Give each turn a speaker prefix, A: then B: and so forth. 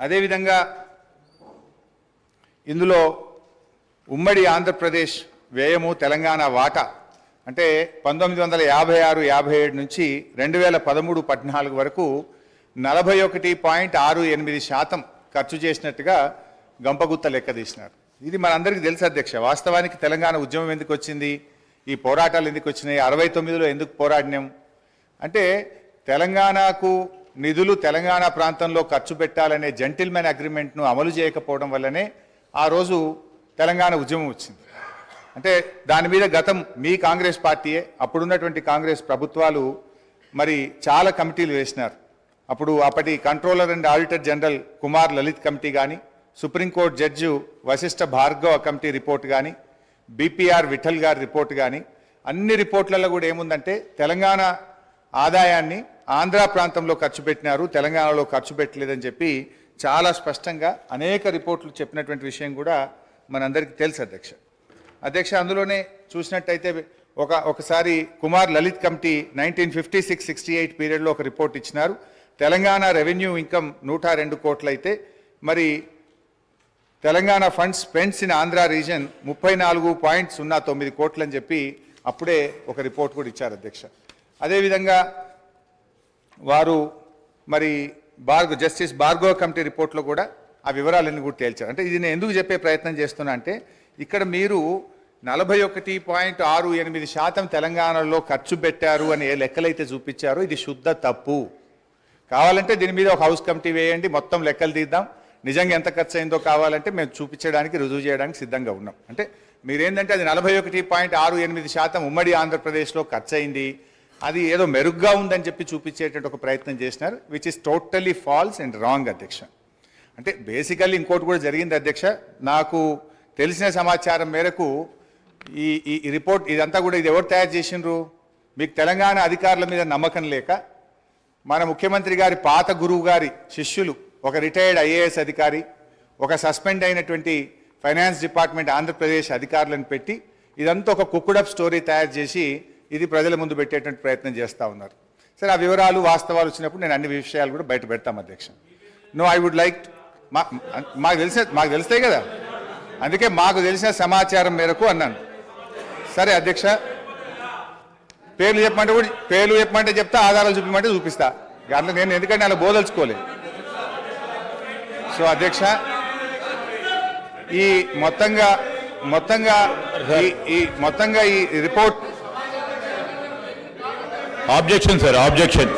A: అదేవిధంగా ఇందులో ఉమ్మడి ఆంధ్రప్రదేశ్ వ్యయము తెలంగాణ వాటా అంటే పంతొమ్మిది వందల యాభై ఆరు యాభై ఏడు నుంచి రెండు వేల పదమూడు పద్నాలుగు వరకు నలభై ఒకటి పాయింట్ ఆరు ఎనిమిది శాతం ఖర్చు చేసినట్టుగా గంపగుత్త లెక్క తీసినారు. ఇది మనందరికీ తెలుసు అధ్యక్ష వాస్తవానికి తెలంగాణ ఉద్యమం ఎందుకు వచ్చింది? ఈ పోరాటాలు ఎందుకు వచ్చినాయి? అరవై తొమ్మిదిలో ఎందుకు పోరాడినాం? అంటే తెలంగాణకు నిధులు తెలంగాణ ప్రాంతంలో ఖర్చు పెట్టాలనే జెంటిల్మెన్ అగ్రిమెంట్ను అమలు చేయకపోవడం వల్లనే ఆ రోజు తెలంగాణ ఉద్యమం వచ్చింది. అంటే దాని మీద గతం మీ కాంగ్రెస్ పార్టీయే అప్పుడున్నటువంటి కాంగ్రెస్ ప్రభుత్వాలు మరి చాలా కమిటీలు వేసినారు. అప్పుడు అప్పటి controller and auditor general Kumar Lalit committee కానీ supreme court judge Vashishtha Bhargava committee report కానీ బీపీఆర్ విఠల్ గారి రిపోర్ట్ కానీ అన్ని రిపోర్ట్లలో కూడా ఏముందంటే తెలంగాణ ఆదాయాన్ని ఆంధ్ర ప్రాంతంలో ఖర్చు పెట్టినారు తెలంగాణలో ఖర్చు పెట్టలేదని చెప్పి చాలా స్పష్టంగా అనేక రిపోర్ట్లు చెప్పినటువంటి విషయం కూడా మనందరికీ తెలుసు అధ్యక్ష. అధ్యక్ష అందులోనే చూసినట్టయితే ఒక ఒకసారి Kumar Lalit committee nineteen fifty six sixty eight పీరియడ్లో ఒక రిపోర్ట్ ఇచ్చినారు. తెలంగాణ రెవెన్యూ ఇన్కమ్ నూట రెండు కోట్లయితే మరి Telangana funds spends in Andhra region ముప్పై నాలుగు పాయింట్ సున్నా తొమ్మిది కోట్లని చెప్పి అప్పుడే ఒక రిపోర్ట్ కూడా ఇచ్చారు అధ్యక్ష. అదేవిధంగా వారు మరి బార్గో జస్టిస్ భార్గవ కమిటీ రిపోర్ట్లో కూడా ఆ వివరాలన్నీ కూడా తేల్చారు. అంటే ఇది నేను ఎందుకు చెప్పే ప్రయత్నం చేస్తున్నా అంటే ఇక్కడ మీరు నలభై ఒకటి పాయింట్ ఆరు ఎనిమిది శాతం తెలంగాణలో ఖర్చు పెట్టారు అని ఏ లెక్కలైతే చూపించారో ఇది శుద్ధ తప్పు. కావాలంటే దీని మీద ఒక హౌస్ కమిటీ వేయండి మొత్తం లెక్కలు తీద్దాం. నిజంగా ఎంత ఖర్చు అయిందో కావాలంటే మేము చూపించడానికి రుజువు చేయడానికి సిద్ధంగా ఉన్నాం. అంటే మీరేంటంటే అది నలభై ఒకటి పాయింట్ ఆరు ఎనిమిది శాతం ఉమ్మడి ఆంధ్రప్రదేశ్లో ఖర్చు అయింది అది ఏదో మెరుగ్గా ఉందని చెప్పి చూపించేటువంటి ఒక ప్రయత్నం చేసినారు which is totally false and wrong అధ్యక్ష. అంటే బేసికల్లీ ఇంకోటి కూడా జరిగింది అధ్యక్ష నాకు తెలిసిన సమాచారం మేరకు ఈ ఈ ఈ రిపోర్ట్ ఇదంతా కూడా ఇది ఎవరు తయారు చేసిండ్రు? మీకు తెలంగాణ అధికారుల మీద నమ్మకం లేక మన ముఖ్యమంత్రి గారి పాత గురువు గారి శిష్యులు ఒక రిటైర్డ్ ఐఏఎస్ అధికారి ఒక సస్పెండ్ అయినటువంటి ఫైనాన్స్ డిపార్ట్మెంట్ ఆంధ్రప్రదేశ్ అధికారులను పెట్టి ఇదంతా ఒక కుక్కుడప్ స్టోరీ తయారు చేసి ఇది ప్రజల ముందు పెట్టేటువంటి ప్రయత్నం చేస్తూ ఉన్నారు. సరే ఆ వివరాలు వాస్తవాలు వచ్చినప్పుడు నేను అన్ని విషయాలు కూడా బయట పెడతాం అధ్యక్ష. నో ఐ వుడ్ లైక్ మా మాకు తెలిసే మాకు తెలుస్తాయి కదా. అందుకే మాకు తెలిసిన సమాచారం మేరకు అన్నాను. సరే అధ్యక్ష. పేర్లు చెప్పమంటే కూడా పేర్లు చెప్పమంటే చెప్తా ఆధారాలు చూపించమంటే చూపిస్తా. అందులో నేను ఎందుకంటే అలా బోదలుచుకోలే. సో అధ్యక్ష ఈ మొత్తంగా మొత్తంగా ఈ మొత్తంగా ఈ రిపోర్ట్
B: ఆబ్జెక్షన్ సార్ ఆబ్జెక్షన్